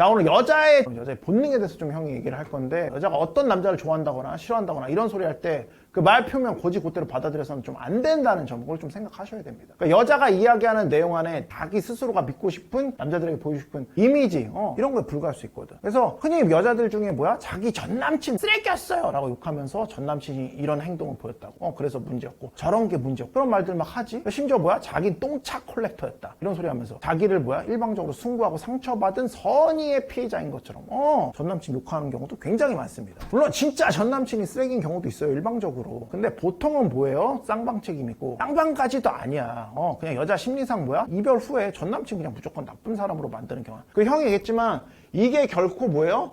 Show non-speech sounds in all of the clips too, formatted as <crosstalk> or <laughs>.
자 오늘 여자의 여자의 본능에 대해서 좀 형이 얘기를 할 건데 여자가 어떤 남자를 좋아한다거나 싫어한다거나 이런 소리 할 때그 말 표면 고지 고대로 받아들여서는 좀 안 된다는 점 그걸 좀 생각하셔야 됩니다. 그러니까 여자가 이야기하는 내용 안에 자기 스스로가 믿고 싶은 남자들에게 보이고 싶은 이미지 어, 이런 거에 불과할 수 있거든. 그래서 흔히 여자들 중에 뭐야 자기 전 남친 쓰레기였어요 라고 욕하면서 전 남친이 이런 행동을 보였다고. 어 그래서 문제였고 저런 게 문제였고 그런 말들 막 하지. 심지어 뭐야 자기 똥차 콜렉터였다 이런 소리 하면서 자기를 뭐야 일방적으로 승부하고 상처받은 선의의 피해자인 것처럼 어 전 남친 욕하는 경우도 굉장히 많습니다. 물론 진짜 전 남친이 쓰레기인 경우도 있어요 일방적으로. 근데 보통은 뭐예요? 쌍방 책임이고 쌍방까지도 아니야. 어 그냥 여자 심리상 뭐야? 이별 후에 전 남친 그냥 무조건 나쁜 사람으로 만드는 경우. 그 형이 얘기했지만 이게 결코 뭐예요?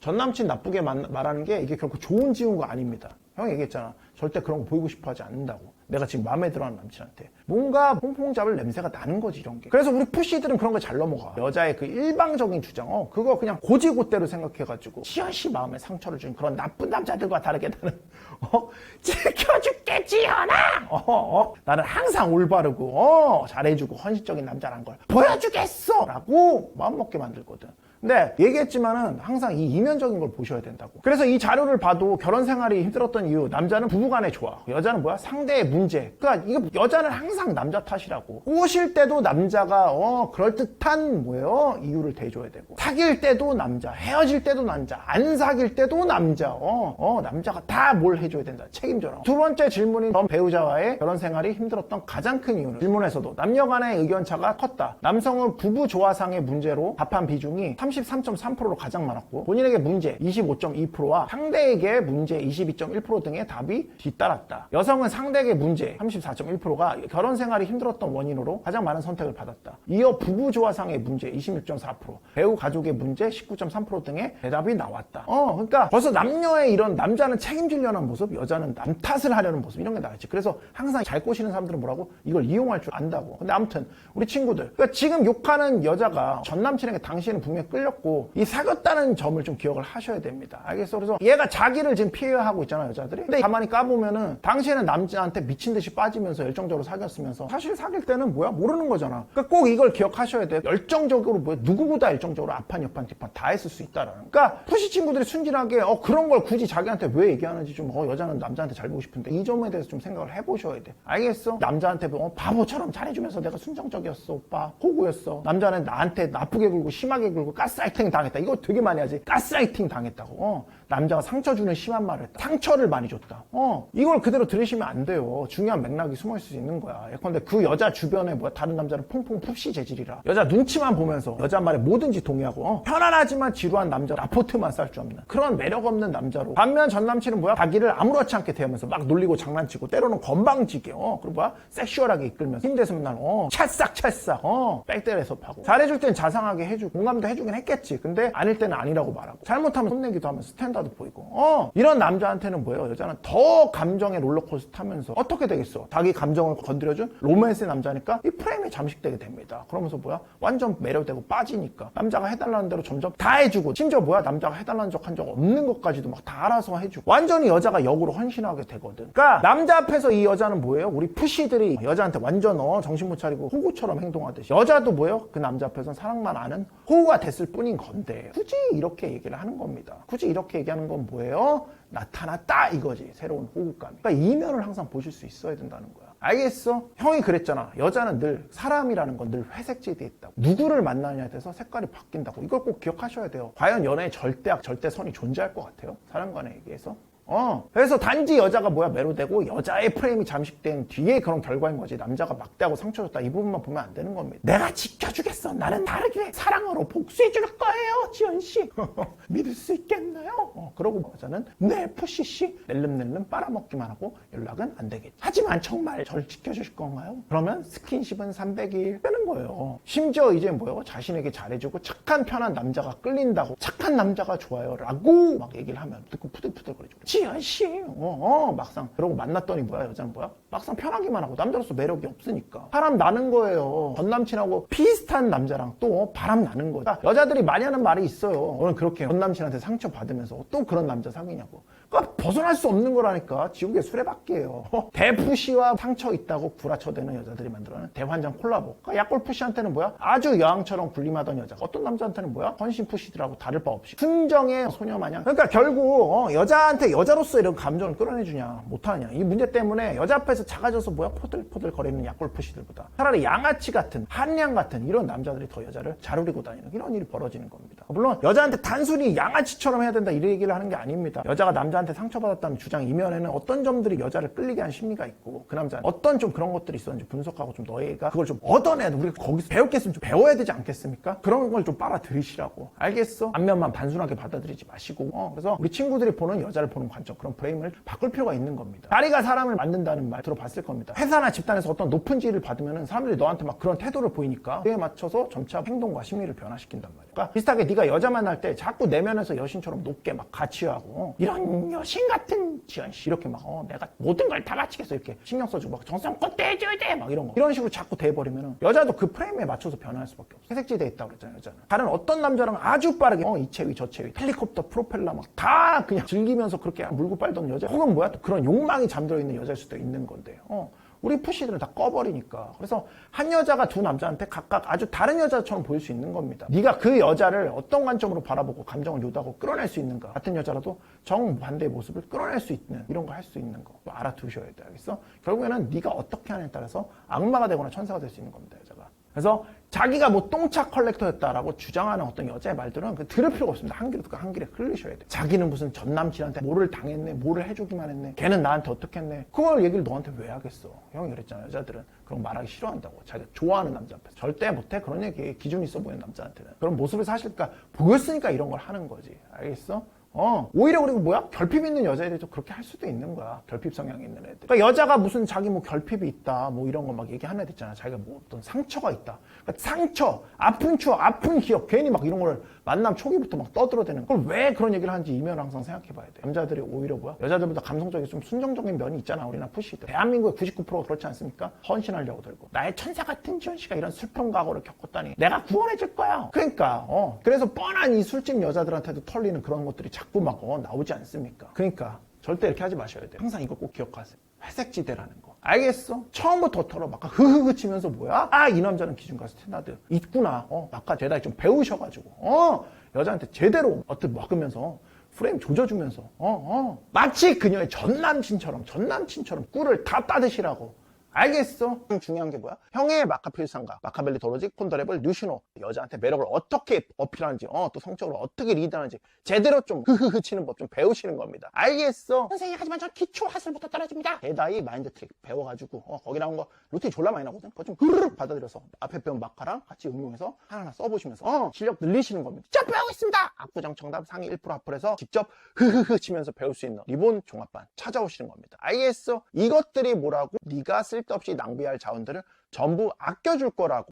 전 남친 나쁘게 만- 말하는 게 이게 결코 좋은 지은 거 아닙니다. 형이 얘기했잖아. 절대 그런 거 보이고 싶어 하지 않는다고. 내가 지금 마음에 들어 하는 남친한테. 뭔가 퐁퐁 잡을 냄새가 나는 거지, 이런 게. 그래서 우리 푸시들은 그런 거 잘 넘어가. 여자의 그 일방적인 주장, 어, 그거 그냥 고지고대로 생각해가지고, 시연씨 마음에 상처를 준 그런 나쁜 남자들과 다르게 나는, 어, 지켜줄게, 지연아! 어, 어, 나는 항상 올바르고, 어, 잘해주고, 헌신적인 남자란 걸 보여주겠어! 라고 마음먹게 만들거든. 근데 얘기했지만은 항상 이 이면적인 걸 보셔야 된다고. 그래서 이 자료를 봐도 결혼 생활이 힘들었던 이유, 남자는 부부간에 좋아. 여자는 뭐야? 상대의 문제. 그러니까 이거 여자는 항상 남자 탓이라고. 꼬실 때도 남자가 어 그럴 듯한 뭐예요? 이유를 대줘야 되고. 사귈 때도 남자, 헤어질 때도 남자, 안 사귈 때도 남자. 어, 어 남자가 다 뭘 해줘야 된다. 책임져라. 두 번째 질문인 전 배우자와의 결혼 생활이 힘들었던 가장 큰 이유는 질문에서도 남녀 간의 의견 차가 컸다. 남성은 부부 조화상의 문제로 답한 비중이 33.3%로 가장 많았고 본인에게 문제 25.2%와 상대에게 문제 22.1% 등의 답이 뒤따랐다. 여성은 상대에게 문제 34.1%가 결혼 생활이 힘들었던 원인으로 가장 많은 선택을 받았다. 이어 부부 조화상의 문제 26.4%, 배우 가족의 문제 19.3% 등의 대답이 나왔다. 어, 그러니까 벌써 남녀의 이런 남자는 책임지려는 모습, 여자는 남 탓을 하려는 모습 이런 게 나왔지. 그래서 항상 잘 꼬시는 사람들은 뭐라고 이걸 이용할 줄 안다고. 근데 아무튼 우리 친구들, 그러니까 지금 욕하는 여자가 전 남친에게 당신은 분명히 끌 렸고 이 사귀었다는 점을 좀 기억을 하셔야 됩니다. 알겠어? 그래서 얘가 자기를 지금 피해하고 있잖아 여자들이. 근데 가만히 까보면은 당신은 남자한테 미친 듯이 빠지면서 열정적으로 사귀었으면서 사실 사귈 때는 뭐야 모르는 거잖아. 그러니까 꼭 이걸 기억하셔야 돼. 열정적으로 뭐야 누구보다 열정적으로 앞판 옆판 뒷판 다 했을 수 있다라는. 그러니까 푸시 친구들이 순진하게 어 그런 걸 굳이 자기한테 왜 얘기하는지 좀 어 여자는 남자한테 잘 보고 싶은데 이 점에 대해서 좀 생각을 해보셔야 돼. 알겠어? 남자한테 뭐 어, 바보처럼 잘해주면서 내가 순정적이었어 오빠 호구였어. 남자는 나한테 나쁘게 굴고 심하게 굴고 가스 라이팅 당했다. 이거 되게 많이 하지. 가스라이팅 당했다고. 어. 남자가 상처 주는 심한 말을 했다. 상처를 많이 줬다. 어. 이걸 그대로 들으시면 안 돼요. 중요한 맥락이 숨어 있을 수 있는 거야. 예컨대 그 여자 주변에 뭐야 다른 남자를 퐁퐁 푹시 재질이라. 여자 눈치만 보면서 여자 말에 뭐든지 동의하고 어. 편안하지만 지루한 남자 라포트만 쌀줄 없는 그런 매력 없는 남자로. 반면 전 남친은 뭐야 자기를 아무렇지 않게 대하면서 막 놀리고 장난치고 때로는 건방지게 어. 그리고 뭐야 섹슈얼하게 이끌면서 힘대서 맨날 어. 찰싹 찰싹 어. 백대에서 파고. 잘해줄 땐 자상하게 해주고 공감도 해주긴 했겠지. 근데 아닐 때는 아니라고 말하고. 잘못하면 혼내기도 하면서 스탠다드 보이고. 어. 이런 남자한테는 뭐예요? 여자는 더 감정의 롤러코스터 타면서 어떻게 되겠어? 자기 감정을 건드려준 로맨스의 남자니까 이 프레임에 잠식되게 됩니다. 그러면서 뭐야? 완전 매료되고 빠지니까. 남자가 해달라는 대로 점점 다 해주고 심지어 뭐야? 남자가 해달라는 적 한 적 없는 것까지도 막 다 알아서 해주고. 완전히 여자가 역으로 헌신하게 되거든. 그러니까 남자 앞에서 이 여자는 뭐예요? 우리 푸시들이 여자한테 완전 어 정신 못 차리고 호구처럼 행동하듯이 여자도 뭐예요? 그 남자 앞에서는 사랑만 아는 호구가 됐을 뿐인 건데 굳이 이렇게 얘기를 하는 겁니다. 굳이 이렇게 얘기 하는 건 뭐예요? 나타났다 이거지 새로운 호구감이. 그러니까 이면을 항상 보실 수 있어야 된다는 거야. 알겠어? 형이 그랬잖아. 여자는 늘 사람이라는 건 늘 회색지에 있다고. 누구를 만나냐에 대해서 색깔이 바뀐다고. 이걸 꼭 기억하셔야 돼요. 과연 연애에 절대악, 절대선이 존재할 것 같아요? 사람 간에 얘기해서? 어. 그래서 단지 여자가 뭐야 매료되고 여자의 프레임이 잠식된 뒤에 그런 결과인 거지. 남자가 막대하고 상처 줬다. 이 부분만 보면 안 되는 겁니다. 내가 지켜주겠어. 나는 다르게 사랑으로 복수해 줄 거예요. 지연 씨. <laughs> 믿을 수 있겠나요? 어, 그러고 여자는 네 푸시 씨 낼름낼름 빨아먹기만 하고 연락은 안 되겠지. 하지만 정말 저를 지켜주실 건가요? 그러면 스킨십은 300일 빼는 거예요. 심지어 이제 뭐예요? 자신에게 잘해주고 착한 편한 남자가 끌린다고 착한 남자가 좋아요라고 막 얘기를 하면 듣고 푸들푸들거리죠. 지연씨. 어, 어 막상. 그러고 만났더니 뭐야? 여자는 뭐야? 막상 편하기만 하고 남자로서 매력이 없으니까. 바람 나는 거예요. 전 남친하고 비슷한 남자랑 또 바람 나는 거다 여자들이 많이 하는 말이 있어요. 오늘 그렇게 전 남친한테 상처 받으면서 또 그런 남자 사귀냐고 벗어날 수 없는 거라니까. 지옥의 어, <laughs> 대푸시와 상처 있다고 구라쳐대는 여자들이 만들어낸 대환장 콜라보. 그러니까 약골 푸시한테는 뭐야? 아주 여왕처럼 군림하던 여자가. 어떤 남자한테는 뭐야? 헌신 푸시들하고 다를 바 없이. 순정의 소녀 마냥. 그러니까 결국 어, 여자한테 여자로서 이런 감정을 끌어내주냐 못하느냐. 이 문제 때문에 여자 앞에서 작아져서 뭐야? 포들포들 거리는 약골 푸시들보다 차라리 양아치 같은 한량 같은 이런 남자들이 더 여자를 잘 우리고 다니는 이런 일이 벌어지는 겁니다. 물론 여자한테 단순히 양아치처럼 해야 된다 이런 얘기를 하는 게 아닙니다. 여자가 남자 한테 상처받았다는 주장 이면에는 어떤 점들이 여자를 끌리게 한 심리가 있고 그 남자 어떤 좀 그런 것들이 있었는지 분석하고 좀 너희가 그걸 좀 얻어내 우리가 거기서 배울 게 있으면 좀 배워야 되지 않겠습니까? 그런 걸 좀 빨아들이시라고. 알겠어. 안면만 단순하게 받아들이지 마시고. 어, 그래서 우리 친구들이 보는 여자를 보는 관점 그런 프레임을 바꿀 필요가 있는 겁니다. 다리가 사람을 만든다는 말 들어봤을 겁니다. 회사나 집단에서 어떤 높은 지위를 받으면 사람들이 너한테 막 그런 태도를 보이니까 그에 맞춰서 점차 행동과 심리를 변화시킨단 말이야 그러니까 비슷하게 네가 여자 만날 때 자꾸 내면에서 여신처럼 높게 막 가치하고 어, 이런 여신 같은 지연 씨 이렇게 막 어, 내가 모든 걸 다 바치겠어. 이렇게 신경 써주고 막 정성껏 대줘야 돼 막 이런 거. 이런 식으로 자꾸 돼버리면 여자도 그 프레임에 맞춰서 변화할 수밖에 없어. 회색지대에 있다고 그랬잖아요 여자는. 다른 어떤 남자랑 아주 빠르게 어, 이 체위 저 체위 헬리콥터 프로펠러 막 다 그냥 즐기면서 그렇게 물고 빨던 여자 혹은 뭐야 또 그런 욕망이 잠들어 있는 여자일 수도 있는 건데 어. 우리 푸시들은 다 꺼버리니까. 그래서 한 여자가 두 남자한테 각각 아주 다른 여자처럼 보일 수 있는 겁니다. 네가 그 여자를 어떤 관점으로 바라보고 감정을 요도하고 끌어낼 수 있는가? 같은 여자라도 정반대의 모습을 끌어낼 수 있는 이런 거 할 수 있는 거. 알아두셔야 돼 알겠어? 결국에는 네가 어떻게 하느냐에 따라서 악마가 되거나 천사가 될 수 있는 겁니다 그래서 자기가 뭐 똥차 컬렉터였다라고 주장하는 어떤 여자의 말들은 그 들을 필요가 없습니다. 한 길에 듣고 한 길에 흘리셔야 돼. 자기는 무슨 전 남친한테 뭐를 당했네, 뭐를 해주기만 했네, 걔는 나한테 어떻게 했네. 그걸 얘기를 너한테 왜 하겠어? 형이 그랬잖아. 여자들은 그런 거 말하기 싫어한다고. 자기가 좋아하는 남자 앞에서. 절대 못해. 그런 얘기 기준 있어 보이는 남자한테는. 그런 모습을 사실 그러니까 보였으니까 이런 걸 하는 거지. 알겠어? 어, 오히려 그리고 뭐야? 결핍 있는 여자애들도 그렇게 할 수도 있는 거야. 결핍 성향이 있는 애들. 그러니까 여자가 무슨 자기 뭐 결핍이 있다, 뭐 이런 거 막 얘기하는 애들 있잖아. 자기가 뭐 어떤 상처가 있다. 그러니까 상처, 아픈 추억, 아픈 기억, 괜히 막 이런 거를 만남 초기부터 막 떠들어대는 그걸 왜 그런 얘기를 하는지 이면 항상 생각해 봐야 돼. 남자들이 오히려 뭐야? 여자들보다 감성적이고 좀 순정적인 면이 있잖아. 우리나 푸시들. 대한민국의 99%가 그렇지 않습니까? 헌신하려고 들고. 나의 천사 같은 지원 씨가 이런 슬픈 과거를 겪었다니. 내가 구원해 줄 거야. 그러니까, 어. 그래서 뻔한 이 술집 여자들한테도 털리는 그런 것들이 자꾸 막 어, 나오지 않습니까? 그러니까 절대 이렇게 하지 마셔야 돼요. 항상 이거 꼭 기억하세요. 회색지대라는 거. 알겠어? 처음부터 털어. 막 흐흐흐 치면서 뭐야? 아, 이 남자는 기준가 스탠다드. 있구나. 어, 아까 제다이 좀 배우셔가지고. 어, 여자한테 제대로 어떻게 먹으면서 프레임 조져주면서. 어, 어. 마치 그녀의 전 남친처럼, 전 남친처럼 꿀을 다 따드시라고. 알겠어? 중요한 게 뭐야? 형의 마카필상가, 마카벨리 도로직, 폰더레블, 뉴시노 여자한테 매력을 어떻게 어필하는지, 어, 또 성적으로 어떻게 리드하는지 제대로 좀 흐흐흐 치는 법 좀 배우시는 겁니다. 알겠어? 선생님 하지만 저 기초 하술부터 떨어집니다. 대다이 마인드 트릭 배워가지고 어, 거기 나온 거 루틴 졸라 많이 나거든. 그거 좀 흐르륵 받아들여서 앞에 배운 마카랑 같이 응용해서 하나하나 써보시면서 어, 실력 늘리시는 겁니다. 저 배우고 있습니다. 압구정 정답 상위 1% 합을해서 직접 흐흐흐 치면서 배울 수 있는 리본 종합반 찾아오시는 겁니다. 알겠어? 이것들이 뭐라고? 네가 쓸데없이 낭비할 자원들을 전부 아껴줄 거라고